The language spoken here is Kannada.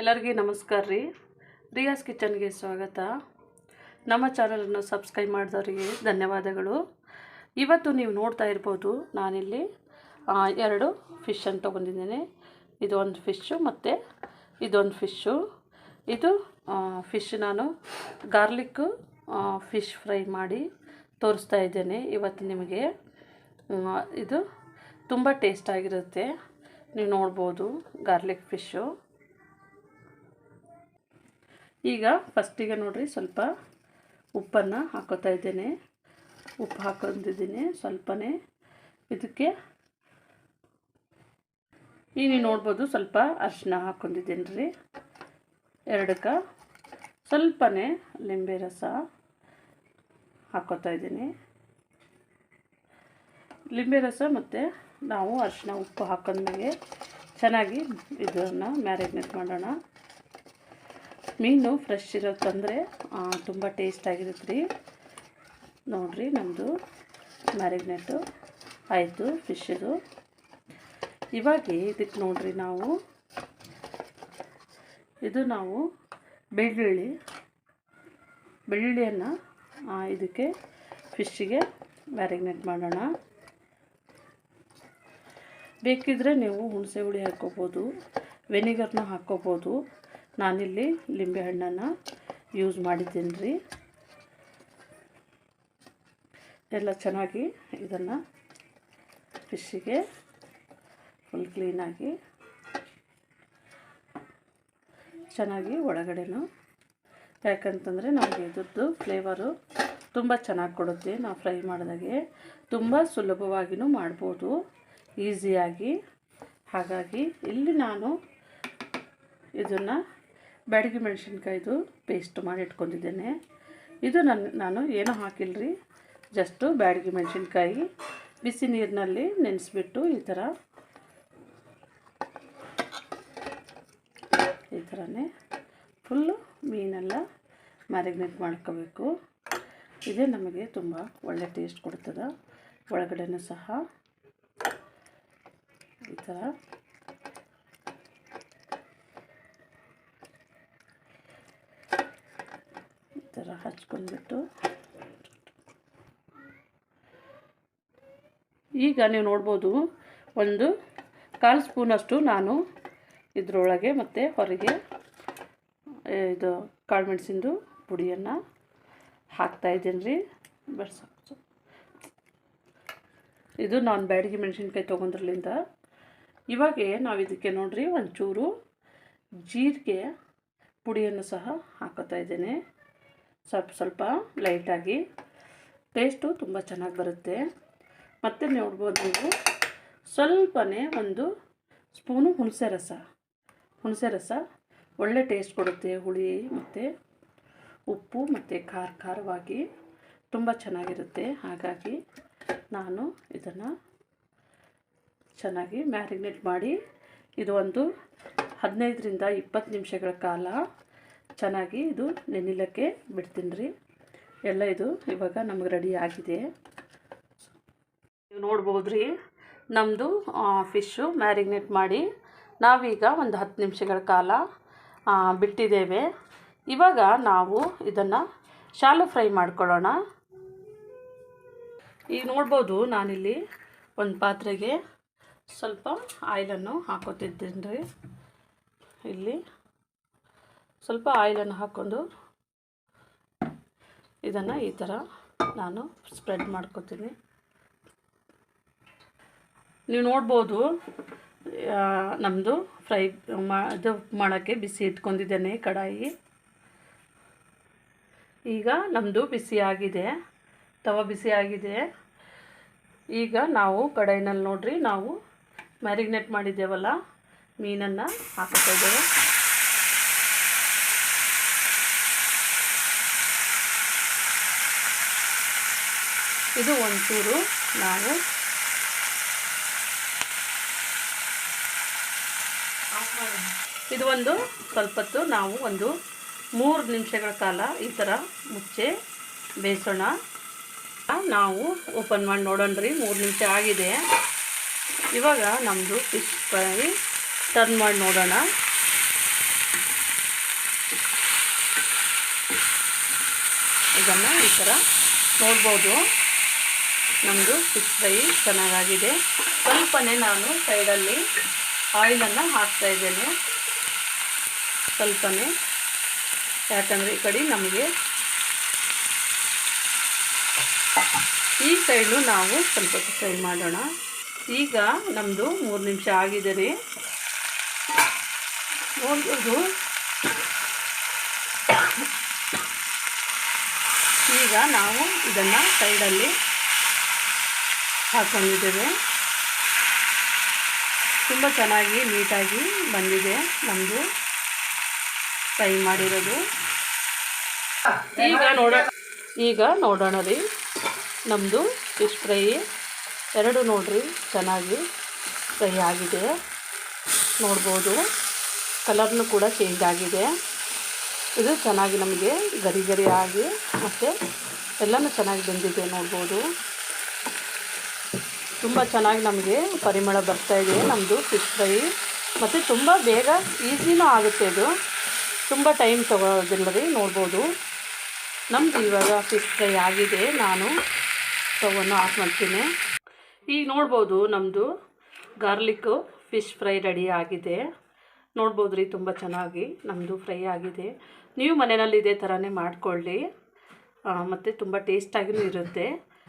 ಎಲ್ಲರಿಗೂ ನಮಸ್ಕಾರ ರೀ. ರಿಯಾಸ್ ಕಿಚನ್ಗೆ ಸ್ವಾಗತ. ನಮ್ಮ ಚಾನಲನ್ನು ಸಬ್ಸ್ಕ್ರೈಬ್ ಮಾಡಿದವರಿಗೆ ಧನ್ಯವಾದಗಳು. ಇವತ್ತು ನೀವು ನೋಡ್ತಾ ಇರ್ಬೋದು, ನಾನಿಲ್ಲಿ ಎರಡು ಫಿಶನ್ನು ತೊಗೊಂಡಿದ್ದೇನೆ. ಇದೊಂದು ಫಿಶ್ಶು ಮತ್ತು ಇದೊಂದು ಫಿಶ್ಶು ಇದು ಫಿಶ್ ನಾನು ಗಾರ್ಲಿಕ್ಕು ಫಿಶ್ ಫ್ರೈ ಮಾಡಿ ತೋರಿಸ್ತಾ ಇದ್ದೇನೆ ಇವತ್ತು ನಿಮಗೆ. ಇದು ತುಂಬ ಟೇಸ್ಟಾಗಿರುತ್ತೆ ನೀವು ನೋಡ್ಬೋದು ಗಾರ್ಲಿಕ್ ಫಿಶ್ಶು ಈಗ ಫಸ್ಟಿಗೆ ನೋಡ್ರಿ ಸ್ವಲ್ಪ ಉಪ್ಪನ್ನು ಹಾಕೋತಾ ಇದ್ದೇನೆ. ಉಪ್ಪು ಹಾಕೊಂಡಿದ್ದೀನಿ ಸ್ವಲ್ಪನೇ. ಇದಕ್ಕೆ ಈಗ ನೀವು ನೋಡ್ಬೋದು ಸ್ವಲ್ಪ ಅರಿಶಿನ ಹಾಕೊಂಡಿದ್ದೀನಿ ರೀ ಎರಡಕ್ಕೆ ಸ್ವಲ್ಪನೇ ಲಿಂಬೆ ರಸ ಹಾಕೋತಾ ಇದ್ದೀನಿ. ಲಿಂಬೆ ರಸ ಮತ್ತು ನಾವು ಅರಿಶಿನ ಉಪ್ಪು ಹಾಕೊಂಡ್ಮೇಲೆ ಚೆನ್ನಾಗಿ ಇದನ್ನು ಮ್ಯಾರಿನೇಟ್ ಮಾಡೋಣ. ಮೀನು ಫ್ರೆಶ್ ಇರೋದು ತಂದರೆ ತುಂಬ ಟೇಸ್ಟಾಗಿರುತ್ತೆ ರೀ. ನೋಡಿರಿ ನಮ್ಮದು ಮ್ಯಾರಿನೇಟು ಆಯಿತು ಫಿಶ್ಶದು ಇವಾಗ ಇದಕ್ಕೆ ನೋಡಿರಿ ನಾವು, ಇದು ನಾವು ಬೆಳ್ಳುಳ್ಳಿ, ಬೆಳ್ಳುಳ್ಳಿಯನ್ನು ಇದಕ್ಕೆ ಫಿಶ್ಶಿಗೆ ಮ್ಯಾರಿನೇಟ್ ಮಾಡೋಣ. ಬೇಕಿದ್ದರೆ ನೀವು ಹುಣಸೆ ಹುಳಿ ಹಾಕ್ಕೋಬೋದು ವೆನಿಗರ್ನ ಹಾಕ್ಕೋಬೋದು. ನಾನಿಲ್ಲಿ ಲಿಂಬೆಹಣ್ಣನ್ನು ಯೂಸ್ ಮಾಡಿದ್ದೀನಿ ರೀ. ಎಲ್ಲ ಚೆನ್ನಾಗಿ ಇದನ್ನು ಫಿಶ್ಶಿಗೆ ಫುಲ್ ಕ್ಲೀನಾಗಿ ಚೆನ್ನಾಗಿ ಒಳಗಡೆನೂ ಯಾಕಂತಂದರೆ ನಮಗೆ ಇದ್ರದ್ದು ಫ್ಲೇವರು ತುಂಬ ಚೆನ್ನಾಗಿ ಕೊಡುತ್ತೆ. ನಾವು ಫ್ರೈ ಮಾಡಿದಾಗೆ ತುಂಬ ಸುಲಭವಾಗಿಯೂ ಮಾಡ್ಬೋದು. ಈಸಿಯಾಗಿ ಹಾಗಾಗಿ ಇಲ್ಲಿ ನಾನು ಇದನ್ನು ಬ್ಯಾಡಗಿ ಮೆಣಸಿನ್ಕಾಯ್ದು ಪೇಸ್ಟ್ ಮಾಡಿ ಇಟ್ಕೊಂಡಿದ್ದೇನೆ. ಇದು ನನ್ನ ನಾನು ಏನೂ ಹಾಕಿಲ್ಲರಿ ಜಸ್ಟು ಬ್ಯಾಡಗಿ ಮೆಣಸಿನ್ಕಾಯಿ, ಬಿಸಿ ನೀರಿನಲ್ಲಿ ನೆನೆಸ್ಬಿಟ್ಟು ಈ ಥರ ಈ ಥರನೇ ಫುಲ್ಲು ಮೀನೆಲ್ಲ ಮ್ಯಾರಿನೇಟ್ ಮಾಡ್ಕೋಬೇಕು. ಇದೇ ನಮಗೆ ತುಂಬ ಒಳ್ಳೆ ಟೇಸ್ಟ್ ಕೊಡ್ತದೆ. ಒಳಗಡೆನೂ ಸಹ ಈ ಥರ ಈ ಥರ ಹಚ್ಕೊಂಡ್ಬಿಟ್ಟು. ಈಗ ನೀವು ನೋಡ್ಬೋದು ಒಂದು ಕಾಲು ಸ್ಪೂನಷ್ಟು ನಾನು ಇದರೊಳಗೆ ಮತ್ತು ಹೊರಗೆ ಇದು ಕಾಳು ಮೆಣಸಿಂದು ಪುಡಿಯನ್ನು ಹಾಕ್ತಾಯಿದ್ದೀನಿ ರೀ. ಇದು ನಾನು ಬ್ಯಾಡಗಿ ಮೆಣಸಿನ್ಕಾಯಿ ತೊಗೊಂಡ್ರಲಿಂದ. ಇವಾಗ ನಾವು ಇದಕ್ಕೆ ನೋಡ್ರಿ ಒಂಚೂರು ಜೀರಿಗೆ ಪುಡಿಯನ್ನು ಸಹ ಹಾಕೋತಾ ಇದ್ದೇನೆ. ಸ್ವಲ್ಪ ಸ್ವಲ್ಪ ಲೈಟಾಗಿ. ಟೇಸ್ಟು ತುಂಬ ಚೆನ್ನಾಗಿ ಬರುತ್ತೆ. ಮತ್ತು ನೋಡ್ಬೋದು ನೀವು, ಸ್ವಲ್ಪನೇ ಒಂದು ಸ್ಪೂನು ಹುಣಸೆ ರಸ. ಹುಣಸೆ ರಸ ಒಳ್ಳೆ ಟೇಸ್ಟ್ ಕೊಡುತ್ತೆ ಹುಳಿ ಮತ್ತು ಉಪ್ಪು ಮತ್ತು ಖಾರ ಖಾರವಾಗಿ. ತುಂಬ ಚೆನ್ನಾಗಿರುತ್ತೆ. ಹಾಗಾಗಿ ನಾನು ಇದನ್ನು ಚೆನ್ನಾಗಿ ಮ್ಯಾರಿನೇಟ್ ಮಾಡಿ ಇದು ಒಂದು ಹದಿನೈದರಿಂದ ಇಪ್ಪತ್ತು ನಿಮಿಷಗಳ ಕಾಲ ಚೆನ್ನಾಗಿ ಇದು ನೆನಿಲಕ್ಕೆ ಬಿಡ್ತೀನಿ ರೀ. ಎಲ್ಲ ಇದು ಇವಾಗ ನಮಗೆ ರೆಡಿ ಆಗಿದೆ. ನೀವು ನೋಡ್ಬೋದು ರೀ ನಮ್ಮದು ಫಿಶ್ಶು ಮ್ಯಾರಿನೇಟ್ ಮಾಡಿ ನಾವೀಗ ಒಂದು ಹತ್ತು ನಿಮಿಷಗಳ ಕಾಲ ಬಿಟ್ಟಿದ್ದೇವೆ. ಇವಾಗ ನಾವು ಇದನ್ನು ಶಾಲು ಫ್ರೈ ಮಾಡ್ಕೊಳ್ಳೋಣ. ಈಗ ನೋಡ್ಬೋದು ನಾನಿಲ್ಲಿ ಒಂದು ಪಾತ್ರೆಗೆ ಸ್ವಲ್ಪ ಆಯಿಲನ್ನು ಹಾಕೋತಿದ್ದೀನಿ ರೀ. ಇಲ್ಲಿ ಸ್ವಲ್ಪ ಆಯಿಲನ್ನು ಹಾಕ್ಕೊಂಡು ಇದನ್ನು ಈ ಥರ ನಾನು ಸ್ಪ್ರೆಡ್ ಮಾಡ್ಕೊತೀನಿ. ನೀವು ನೋಡ್ಬೋದು ನಮ್ಮದು ಫ್ರೈ ಮಾ, ಇದು ಮಾಡೋಕ್ಕೆ ಬಿಸಿ ಇಟ್ಕೊಂಡಿದ್ದೇನೆ ಕಡಾಯಿ. ಈಗ ನಮ್ಮದು ಬಿಸಿ ಆಗಿದೆ, ತವ ಬಿಸಿ ಆಗಿದೆ. ಈಗ ನಾವು ಕಡಾಯಿನಲ್ಲಿ ನೋಡ್ರಿ, ನಾವು ಮ್ಯಾರಿನೇಟ್ ಮಾಡಿದ್ದೇವಲ್ಲ, ಮೀನನ್ನು ಹಾಕೋತಾ ಇದ್ದೇವೆ. ಇದು ಒಂಚೂರು ನಾವು ಇದು ಒಂದು ಸ್ವಲ್ಪತ್ತು ನಾವು ಒಂದು ಮೂರು ನಿಮಿಷಗಳ ಕಾಲ ಈ ಥರ ಮುಚ್ಚೆ ಬೇಯಿಸೋಣ ನಾವು ಓಪನ್ ಮಾಡಿ ನೋಡೋಣ ರೀ, ಮೂರು ನಿಮಿಷ ಆಗಿದೆ. ಇವಾಗ ನಮ್ಮದು ಫಿಶ್ ಫ್ರೈ ಟರ್ನ್ ಮಾಡಿ ನೋಡೋಣ. ಇದನ್ನು ಈ ಥರ ನೋಡ್ಬೋದು. ನಮ್ಮದು ಫಿಶ್ ಫ್ರೈ ಚೆನ್ನಾಗಾಗಿದೆ. ಸ್ವಲ್ಪನೇ ನಾನು ಸೈಡಲ್ಲಿ ಆಯಿಲನ್ನು ಹಾಕ್ತಾ ಇದ್ದೇನೆ. ಸ್ವಲ್ಪನೇ. ಯಾಕಂದರೆ ಈ ಕಡೆ ನಮಗೆ ಈ ಸೈಡು ನಾವು ಸ್ವಲ್ಪ ಫ್ರೈ ಮಾಡೋಣ. ಈಗ ನಮ್ಮದು ಮೂರು ನಿಮಿಷ ಆಗಿದೆ ರೀ. ನೋಡ್ಬೋದು. ಈಗ ನಾವು ಇದನ್ನು ಸೈಡಲ್ಲಿ ಹಾಕೊಂಡಿದ್ದೇವೆ. ತುಂಬ ಚೆನ್ನಾಗಿ ನೀಟಾಗಿ ಬಂದಿದೆ ನಮ್ಮದು ಫ್ರೈ ಮಾಡಿರೋದು. ಈಗ ನೋಡ, ಈಗ ನೋಡೋಣ ರೀ. ನಮ್ಮದು ಫಿಶ್ ಫ್ರೈ ಎರಡು ನೋಡ್ರಿ, ಚೆನ್ನಾಗಿ ಫ್ರೈ ಆಗಿದೆ. ನೋಡ್ಬೋದು, ಕಲರ್ನು ಕೂಡ ಚೇಂಜ್ ಆಗಿದೆ. ಇದು ಚೆನ್ನಾಗಿ ನಮಗೆ ಗರಿ ಗರಿ ಆಗಿ ಮತ್ತು ಎಲ್ಲನೂ ಚೆನ್ನಾಗಿ ಬಂದಿದೆ ನೋಡ್ಬೋದು. ತುಂಬ ಚೆನ್ನಾಗಿ ನಮಗೆ ಪರಿಮಳ ಬರ್ತಾ ಇದೆ ನಮ್ಮದು ಫಿಶ್ ಫ್ರೈ ಮತ್ತು ತುಂಬ ಬೇಗ ಈಸಿನೂ ಆಗುತ್ತೆ ಇದು. ತುಂಬ ಟೈಮ್ ತಗೋದಿಲ್ಲ ರೀ, ನೋಡ್ಬೋದು. ನಮ್ಮದು ಇವಾಗ ಫಿಶ್ ಫ್ರೈ ಆಗಿದೆ, ನಾನು ಸ್ಟವನ್ನು ಆಫ್ ಮಾಡ್ತೀನಿ. ಈಗ ನೋಡ್ಬೋದು ನಮ್ಮದು ಗಾರ್ಲಿಕ್ಕು ಫಿಶ್ ಫ್ರೈ ರೆಡಿ ಆಗಿದೆ. ನೋಡ್ಬೋದು ರೀ, ತುಂಬ ಚೆನ್ನಾಗಿ ನಮ್ಮದು ಫ್ರೈ ಆಗಿದೆ. ನೀವು ಮನೆಯಲ್ಲಿ ಇದೇ ಥರನೇ ಮಾಡಿಕೊಳ್ಳಿ. ಮತ್ತು ತುಂಬ ಟೇಸ್ಟಾಗಿಯೂ ಇರುತ್ತೆ.